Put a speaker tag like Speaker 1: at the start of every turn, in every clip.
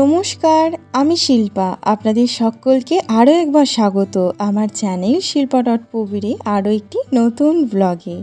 Speaker 1: নমস্কার, আমি শিল্পা। আপনাদের সকলকে আরও একবার স্বাগত। আমার চ্যানেল শিল্পা ডট পুবিরে আরও একটি নতুন ব্লগে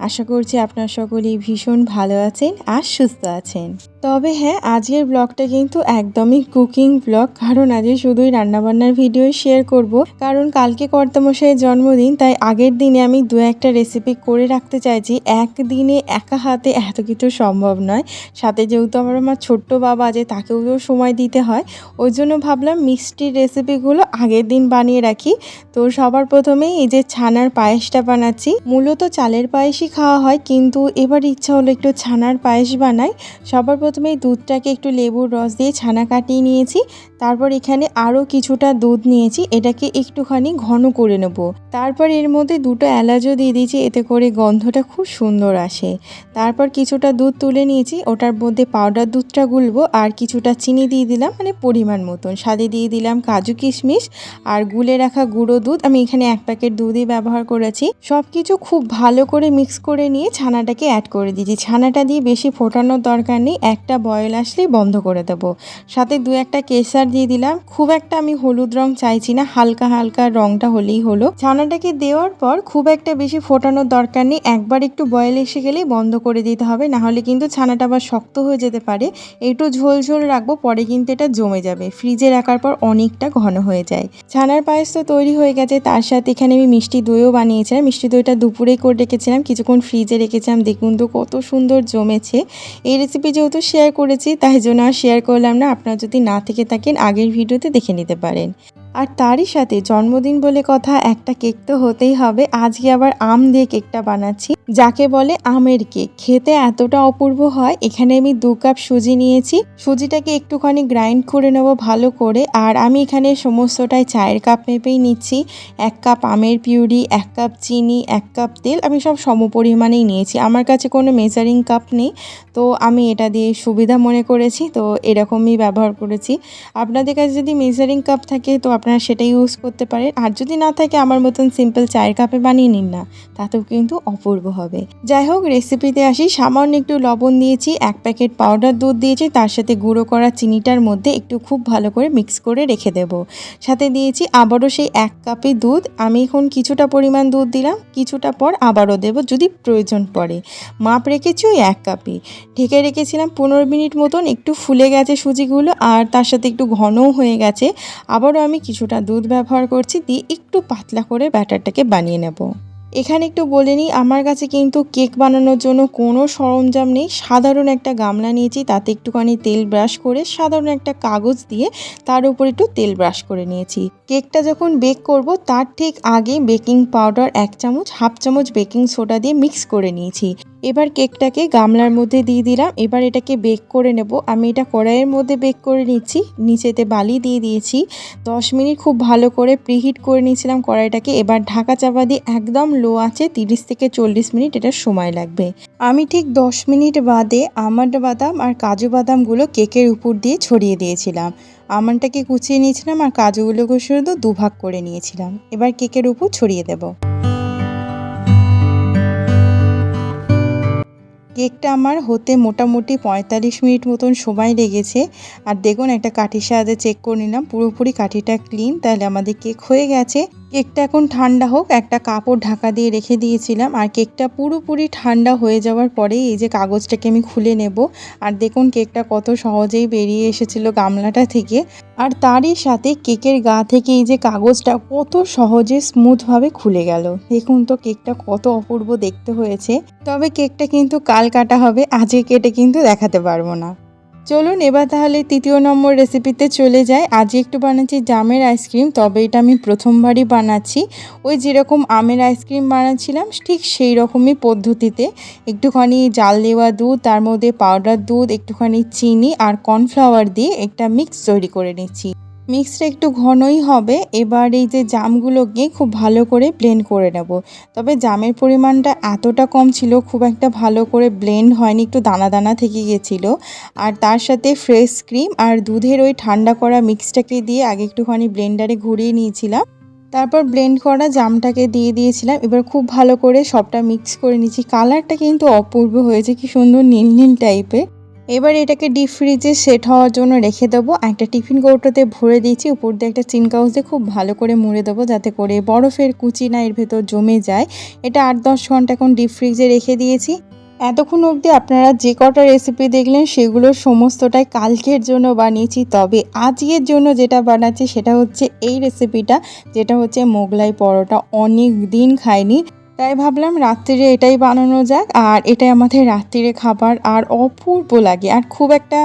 Speaker 1: আশা করছি আপনার সকলেই ভীষণ ভালো আছেন আর সুস্থ আছেন। তবে হ্যাঁ আজকের ব্লগটা কিন্তু একদমই কুকিং ব্লগ, কারণ আজকে শুধুই রান্নাবান্নার ভিডিও শেয়ার করব। কারণ কালকে কর্তামশাইয়ের জন্মদিন, তাই আগের দিনে আমি দু একটা রেসিপি করে রাখতে চাইছি। একদিনে একা হাতে এত কিছু সম্ভব নয়। সাথে যেহেতু আমার আমার ছোট্ট বাবা আছে, তাকেও তো সময় দিতে হয়। ওই জন্য ভাবলাম মিষ্টির রেসিপিগুলো আগের দিন বানিয়ে রাখি। তো সবার প্রথমেই এই যে ছানার পায়েসটা বানাচ্ছি। মূলত চালের পায়েসই খাওয়া হয়, কিন্তু এবার ইচ্ছা হলো একটু ছানার পায়েস বানাই। সবার প্রথমে দুধটাকে একটু লেবুর রস দিয়ে ছানা কাটিয়ে নিয়েছি। তারপর এখানে আরও কিছুটা দুধ নিয়েছি, এটাকে একটুখানি ঘন করে নেব। তারপর এর মধ্যে দুটো এলাচও দিয়ে দিয়েছি, এতে করে গন্ধটা খুব সুন্দর আসে। তারপর কিছুটা দুধ তুলে নিয়েছি, ওটার মধ্যে পাউডার দুধটা গুলবো, আর কিছুটা চিনি দিয়ে দিলাম মানে পরিমাণ মতন। স্বাদে দিয়ে দিলাম কাজু কিশমিশ, আর গুলে রাখা গুঁড়ো দুধ আমি এখানে এক প্যাকেট দুধই ব্যবহার করেছি। সব কিছু খুব ভালো করে মিক্স করে নিয়ে ছানাটাকে অ্যাড করে দিয়েছি। ছানাটা দিয়ে বেশি ফোটানোর দরকার নেই, একটা বয়েল আসলেই বন্ধ করে দেবো। সাথে দু একটা কেসার দিয়ে দিলাম। খুব একটা আমি হলুদ রং চাইছি না, হালকা হালকা রংটা হলেই হলো। ছানাটাকে দেওয়ার পর খুব একটা বেশি ফোটানোর দরকার নেই, একবার একটু বয়েল এসে গেলেই বন্ধ করে দিতে হবে না হলে কিন্তু ছানাটা আবার শক্ত হয়ে যেতে পারে। একটু ঝোল ঝোল রাখব, পরে কিন্তু এটা জমে যাবে। ফ্রিজে রাখার পর অনেকটা ঘন হয়ে যায়। ছানার পায়েস তো তৈরি হয়ে গেছে, তার সাথে এখানে আমি মিষ্টি দইও বানিয়েছিলাম। মিষ্টি দইটা দুপুরেই করে রেখেছিলাম কিছুক্ষণ ফ্রিজে রেখেছিলাম, দেখুন তো কত সুন্দর জমেছে। এই রেসিপি যেহেতু শেয়ার করেছি, তাই জন্য আর শেয়ার করলাম না। আপনারা যদি না থেকে থাকেন, আগের ভিডিওতে দেখে নিতে পারেন। আর তারই সাথে জন্মদিন বলে কথা একটা কেক তো হতেই হবে। আজকে আবার আম দিয়ে কেকটা বানাচ্ছি। যাকে বলে আমের কেক। খেতে এতটা অপূর্ব হয়, এখানে আমি দু কাপ সুজি নিয়েছি। সুজিটাকে একটুখানি গ্রাইন্ড করে নেব ভালো করে। আর আমি এখানে সমস্তটাই চায়ের কাপ মেপেই নিচ্ছি। এক কাপ আমের পিউরি, এক কাপ চিনি, এক কাপ তেল, আমি সব সম পরিমাণেই নিয়েছি। আমার কাছে কোনো মেজারিং কাপ নেই। তো আমি এটা দিয়ে সুবিধা মনে করেছি। তো এরকমই ব্যবহার করেছি। আপনাদের কাছে যদি মেজারিং কাপ থাকে, তো আপনারা সেটা ইউজ করতে পারেন। আর যদি না থাকে, আমার মতন সিম্পল চায়ের কাপে বানিয়ে নিন না। তাতেও কিন্তু অপূর্ব হবে। যাই হোক রেসিপিতে আসি। সামান্য একটু লবণ দিয়েছি, এক প্যাকেট পাউডার দুধ দিয়েছি, তার সাথে গুঁড়ো করা চিনিটার মধ্যে একটু খুব ভালো করে মিক্স করে রেখে দেব। সাথে দিয়েছি আবারও সেই এক কাপে দুধ। আমি এখন কিছুটা পরিমাণ দুধ দিলাম। কিছুটা পর আবারও দেব যদি প্রয়োজন পড়ে। মাপ রেখেছি ওই এক কাপই ঢেকে রেখেছিলাম পনেরো মিনিট মতন। একটু ফুলে গেছে সুজিগুলো, আর তার সাথে একটু ঘনও হয়ে গেছে। আবারও আমি কিছুটা দুধ ব্যবহার করছি, দিয়ে একটু পাতলা করে ব্যাটারটাকে বানিয়ে নেব। এখানে একটু বলে নিই, আমার কাছে কিন্তু কেক বানানোর জন্য কোনো সরঞ্জাম নেই। সাধারণ একটা গামলা নিয়েছি, তাতে একটুখানি তেল ব্রাশ করে, সাধারণ একটা কাগজ দিয়ে তার উপর একটু তেল ব্রাশ করে নিয়েছি। কেকটা যখন বেক করব, তার ঠিক আগে বেকিং পাউডার এক চামচ, হাফ চামচ বেকিং সোডা দিয়ে মিক্স করে নিয়েছি। এবার কেকটাকে গামলার মধ্যে দিয়ে দিলাম। এবার এটাকে বেক করে নেব। আমি এটা কড়াইয়ের মধ্যে বেক করে নিচ্ছি। নিচেতে বালি দিয়ে দিয়েছি। দশ মিনিট খুব ভালো করে প্রিহিট করে নিয়েছিলাম কড়াইটাকে। এবার ঢাকা চাপা দিয়ে একদম লো আছে তিরিশ থেকে চল্লিশ মিনিট এটার সময় লাগবে। আমি ঠিক দশ মিনিট বাদে আমন্ড বাদাম আর কাজু বাদামগুলো কেকের উপর দিয়ে ছড়িয়ে দিয়েছিলাম। আমনটাকে কুচিয়ে নিয়েছিলাম আর কাজুগুলোকে শুধু দুভাগ করে নিয়েছিলাম। এবার কেকের উপর ছড়িয়ে দেবো। কেকটা আমার হতে মোটামুটি পঁয়তাল্লিশ মিনিট মতন সময় লেগেছে। আর দেখুন, একটা কাঠির সাহায্যে চেক করে নিলাম। পুরোপুরি কাঠিটা ক্লিন তাহলে আমাদের কেক হয়ে গেছে। কেকটা এখন ঠান্ডা হোক, একটা কাপড় ঢাকা দিয়ে রেখে দিয়েছিলাম আর কেকটা পুরোপুরি ঠান্ডা হয়ে যাওয়ার পরে এই যে কাগজটাকে আমি খুলে নেব। আর দেখুন কেকটা কত সহজেই বেরিয়ে এসেছিল গামলাটা থেকে। আর তারই সাথে কেকের গা থেকে এই যে কাগজটা কত সহজে স্মুথভাবে খুলে গেল। দেখুন তো কেকটা কত অপূর্ব দেখতে হয়েছে। তবে কেকটা কিন্তু কাল কাটা হবে আজকে কেটে কিন্তু দেখাতে পারব না। চলুন, এবার তাহলে তৃতীয় নম্বর রেসিপিতে চলে যায় আজ একটু বানাচ্ছি জামের আইসক্রিম তবে এটা আমি প্রথমবারই বানাচ্ছি। ওই যেরকম আমের আইসক্রিম বানাচ্ছিলাম, ঠিক সেই রকমই পদ্ধতিতে। একটুখানি জাল দেওয়া দুধ, তার মধ্যে পাউডার দুধ, একটুখানি চিনি আর কর্নফ্লাওয়ার দিয়ে একটা মিক্স তৈরি করে নিচ্ছি। মিক্সটা একটু ঘনই হবে, এবার এই যে জামগুলোকে খুব ভালো করে ব্লেন্ড করে নেব। তবে জামের পরিমাণটা এতটা কম ছিল, খুব একটা ভালো করে ব্লেন্ড হয়নি, একটু দানা দানা থেকে গেছিল। আর তার সাথে ফ্রেশ ক্রিম আর দুধের ওই ঠান্ডা করা মিক্সটাকে দিয়ে আগে একটুখানি ব্লেন্ডারে ঘুরিয়ে নিয়েছিলাম। তারপর ব্লেন্ড করা জামটাকে দিয়ে দিয়েছিলাম। এবার খুব ভালো করে সবটা মিক্স করে নিয়েছি কালারটা কিন্তু অপূর্ব হয়েছে, কি সুন্দর নীল নীল টাইপের এবার এটাকে ডিপ ফ্রিজে সেট হওয়ার জন্য রেখে দেবো। একটা টিফিন কৌটোতে ভরে দিয়েছি, উপর দিয়ে একটা চিন কাউচ দিয়ে খুব ভালো করে মুড়ে দেবো যাতে করে বরফের কুচি না এর ভেতর জমে যায়। এটা আট দশ ঘণ্টা এখন ডিপ ফ্রিজে রেখে দিয়েছি। এতক্ষণ অবধি আপনারা যে কটা রেসিপি দেখলেন সেগুলোর সমস্তটাই কালকের জন্য বানিয়েছি। তবে আজকের জন্য যেটা বানাচ্ছি সেটা হচ্ছে এই রেসিপিটা যেটা হচ্ছে মোগলাই পরোটা। অনেক দিন খাইনি। তাই ভাবলাম রাত্রিরে এটাই বানানো যাক। আর এটাই আমাদের রাত্রিরে খাবার আর অপূর্ব লাগে। আর খুব একটা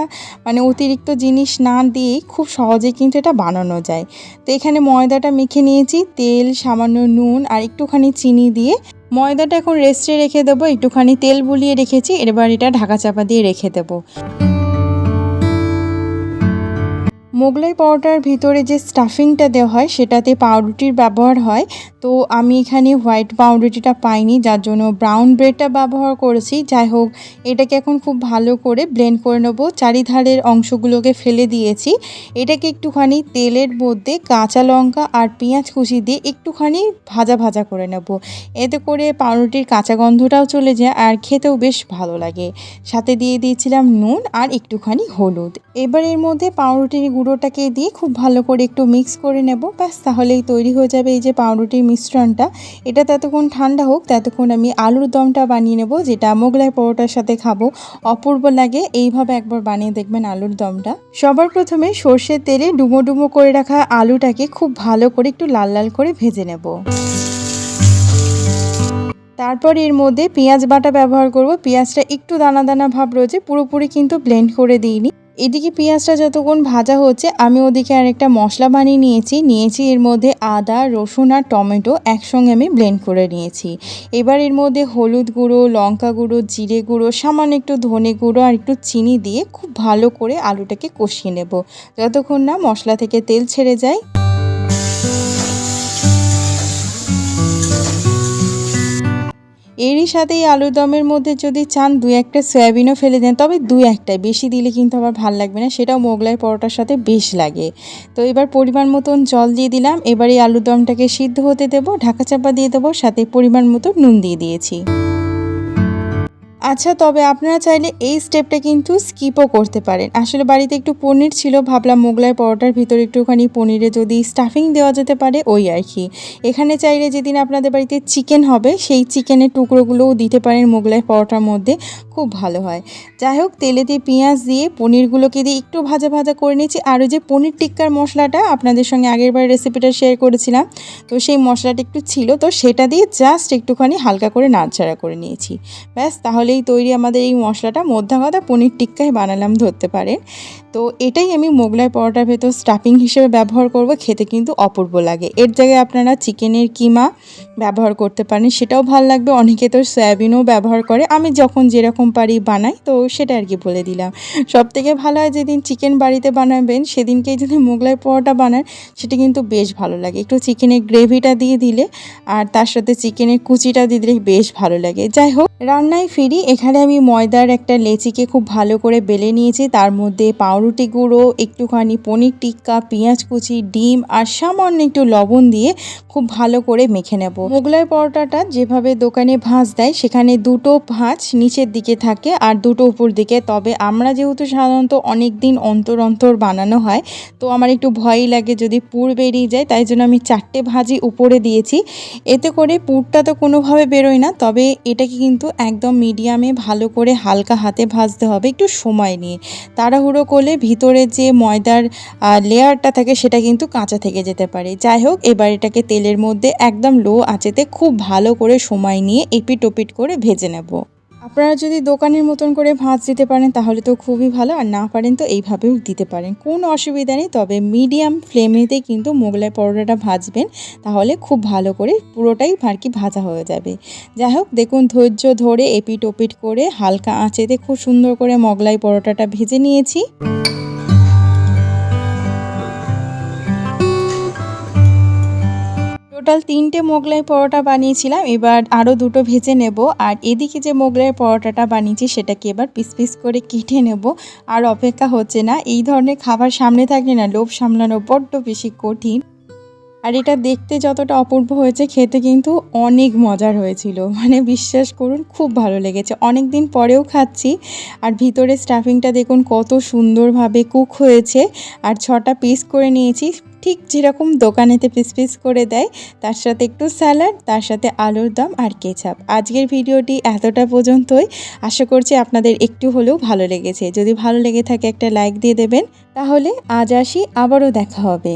Speaker 1: মানে অতিরিক্ত জিনিস না দিয়েই খুব সহজে কিন্তু এটা বানানো যায়। তো এখানে ময়দাটা মেখে নিয়েছি, তেল, সামান্য নুন আর একটুখানি চিনি দিয়ে। ময়দাটা এখন রেস্টে রেখে দেবো, একটুখানি তেল বুলিয়ে রেখেছি, এবার এটা ঢাকা চাপা দিয়ে রেখে দেবো। মোগলাই পরোটার ভিতরে যে স্টাফিংটা দেওয়া হয়, সেটাতে পাউরুটির ব্যবহার হয়। তো আমি এখানে হোয়াইট পাউরুটিটা পাইনি, যার জন্য ব্রাউন ব্রেডটা ব্যবহার করেছি। যাই হোক, এটাকে এখন খুব ভালো করে ব্লেন্ড করে নেব। চারিধারের অংশগুলোকে ফেলে দিয়েছি। এটাকে একটুখানি তেলের মধ্যে কাঁচা লঙ্কা আর পেঁয়াজ কুচি দিয়ে একটুখানি ভাজা ভাজা করে নেব। এতে করে পাউরুটির কাঁচা গন্ধটাও চলে যায় আর খেতেও বেশ ভালো লাগে। সাথে দিয়ে দিয়েছিলাম নুন আর একটুখানি হলুদ। এবার এর মধ্যে পাউরুটির গুঁড়োটাকে দিয়ে খুব ভালো করে একটু মিক্স করে নেব। ব্যাস, তাহলেই তৈরি হয়ে যাবে এই যে পাউরুটির মিশ্রণটা, এটা ততক্ষণ ঠান্ডা হোক, ততক্ষণ আমি আলুর দমটা বানিয়ে নেব, যেটা মোগলাই পরোটার সাথে খাব। অপূর্ব লাগে, এইভাবে একবার বানিয়ে দেখবেন আলুর দমটা। সবার প্রথমে সর্ষের তেলে ডুমো ডুমো করে রাখা আলুটাকে খুব ভালো করে একটু লাল লাল করে ভেজে নেব। তারপর এর মধ্যে পেঁয়াজ বাটা ব্যবহার করব। পেঁয়াজটা একটু দানা দানা ভাব রয়েছে, পুরোপুরি কিন্তু ব্লেন্ড করে দিইনি। এদিকে পেঁয়াজটা যতক্ষণ ভাজা হচ্ছে, আমি ওদিকে আরেকটা মশলা বানিয়ে নিয়েছি। নিয়েছি এর মধ্যে আদা, রসুন আর টমেটো একসঙ্গে আমি ব্লেন্ড করে নিয়েছি। এবার এর মধ্যে হলুদ গুঁড়ো, লঙ্কা গুঁড়ো, জিরে গুঁড়ো, সামান্য একটু ধনে গুঁড়ো আর একটু চিনি দিয়ে খুব ভালো করে আলুটাকে কষিয়ে নেব। যতক্ষণ না মশলা থেকে তেল ছেড়ে যায়। এরই সাথে এই আলুর দমের মধ্যে যদি চান দু একটা সয়াবিনও ফেলে দেন, তবে দু একটাই। বেশি দিলে কিন্তু আবার ভালো লাগবে না, সেটাও মোগলাই পরোটার সাথে বেশ লাগে। তো এবার পরিমাণ মতন জল দিয়ে দিলাম, এবার এই আলুর দমটাকে সিদ্ধ হতে দেবো, ঢাকা চাপা দিয়ে দেবো, সাথে পরিমাণ মতো নুন দিয়ে দিয়েছি। আচ্ছা তবে আপনারা চাইলে এই স্টেপটা কিন্তু স্কিপও করতে পারেন। আসলে বাড়িতে একটু পনির ছিল, ভাবলাম মোগলাই পরোটার ভিতরে একটুখানি পনিরে যদি স্টাফিং দেওয়া যেতে পারে, ওই আর কি। এখানে চাইলে যেদিন আপনাদের বাড়িতে চিকেন হবে, সেই চিকেনের টুকরোগুলোও দিতে পারেন মোগলাই পরোটার মধ্যে, খুব ভালো হয়। যাই হোক, তেলে দিয়ে পেঁয়াজ দিয়ে পনিরগুলোকে দিয়ে একটু ভাজা ভাজা করে নিয়েছি। আর ওই যে পনির টিক্কার মশলাটা, আপনাদের সঙ্গে আগের বার রেসিপিটা শেয়ার করেছিলাম, তো সেই মশলাটা একটু ছিল, তো সেটা দিয়ে জাস্ট একটুখানি হালকা করে নাড়াচাড়া করে নিয়েছি। ব্যাস তাহলেই তৈরি আমাদের এই মশলাটা। মধ্যা পনির টিক্কাই বানালাম ধরতে পারেন। তো এটাই আমি মোগলাই পরোটার ভেতর স্টাফিং হিসেবে ব্যবহার করব, খেতে কিন্তু অপূর্ব লাগে। এর জায়গায় আপনারা চিকেনের কিমা ব্যবহার করতে পারেন, সেটাও ভালো লাগবে। অনেকে তো সয়াবিনও ব্যবহার করে। আমি যখন যেরকম পারি বানাই, তো সেটা আর কি বলে দিলাম। সব থেকে ভালো হয় যেদিন চিকেন বাড়িতে বানাবেন, সেদিনকেই যদি মোগলাই পরোটা বানান, সেটা কিন্তু বেশ ভালো লাগে। একটু চিকেনের গ্রেভিটা দিয়ে দিলে, আর তার সাথে চিকেনের কুচিটা দিয়ে দিলে বেশ ভালো লাগে। যাই হোক, রান্নায় ফিরি। এখানে আমি ময়দার একটা লেচিকে খুব ভালো করে বেলে নিয়েছি। তার মধ্যে পাউরুটি গুঁড়ো, একটুখানি পনির টিক্কা, পেঁয়াজ কুচি, ডিম আর সামান্য একটু লবণ দিয়ে খুব ভালো করে মেখে নেব। মোগলাই পরোটাটা যেভাবে দোকানে ভাঁজ দেয়, সেখানে দুটো ভাঁজ নিচের দিকে থাকে আর দুটো উপর দিকে। তবে আমরা যেহেতু সাধারণত অনেক দিন অন্তর অন্তর বানানো হয়, তো আমার একটু ভয়ই লাগে যদি পুর বেরিয়ে যায়, তাই জন্য আমি চারটে ভাজি উপরে দিয়েছি। এতে করে পুরটা তো কোনোভাবে বেরোয় না, তবে এটাকে কিন্তু একদম মিডিয়ামে ভালো করে হালকা হাতে ভাজতে হবে একটু সময় নিয়ে। তাড়াহুড়ো করলে ভিতরে যে ময়দার লেয়ারটা থাকে সেটা কিন্তু কাঁচা থেকে যেতে পারে। যাই হোক, এবার এটাকে তেলের মধ্যে একদম লো আঁচেতে খুব ভালো করে সময় নিয়ে এপিট ওপিট করে ভেজে নেব। আপনারা যদি দোকানের মতন করে ভাঁজ দিতে পারেন তাহলে তো খুবই ভালো, আর না পারেন তো এইভাবেও দিতে পারেন। কোনো অসুবিধা নেই, তবে মিডিয়াম ফ্লেমেতে কিন্তু মোগলাই পরোটাটা ভাজবেন, তাহলে খুব ভালো করে পুরোটাই আর কি ভাজা হয়ে যাবে। যাই হোক, দেখুন ধৈর্য ধরে এপিট ওপিট করে হালকা আঁচেতে খুব সুন্দর করে মোগলাই পরোটাটা ভেজে নিয়েছি। টোটাল তিনটে মোগলাই পরোটা বানিয়েছিলাম। এবার আরও দুটো ভেজে নেব। আর এদিকে যে মোগলাই পরোটাটা বানিয়েছি, সেটাকে এবার পিস পিস করে কেটে নেব। আর অপেক্ষা হচ্ছে না, এই ধরনের খাবার সামনে থাকলে না, লোভ সামলানো বড্ড বেশি কঠিন। আর এটা দেখতে যতটা অপূর্ব হয়েছে, খেতে কিন্তু অনেক মজার হয়েছিল। মানে বিশ্বাস করুন, খুব ভালো লেগেছে। অনেক দিন পরেও খাচ্ছি, আর ভিতরে স্টাফিংটা দেখুন কত সুন্দরভাবে কুক হয়েছে। আর ছটা পিস করে নিয়েছি, ঠিক যেরকম দোকানেতে পিস পিস করে দেয়, তার সাথে একটু স্যালাড তার সাথে আলুর দম আর কেচাপ আজকের ভিডিওটি এতটা পর্যন্তই। আশা করছি আপনাদের একটু হলেও ভালো লেগেছে। যদি ভালো লেগে থাকে একটা লাইক দিয়ে দেবেন, তাহলে আজ আসি, আবারও দেখা হবে।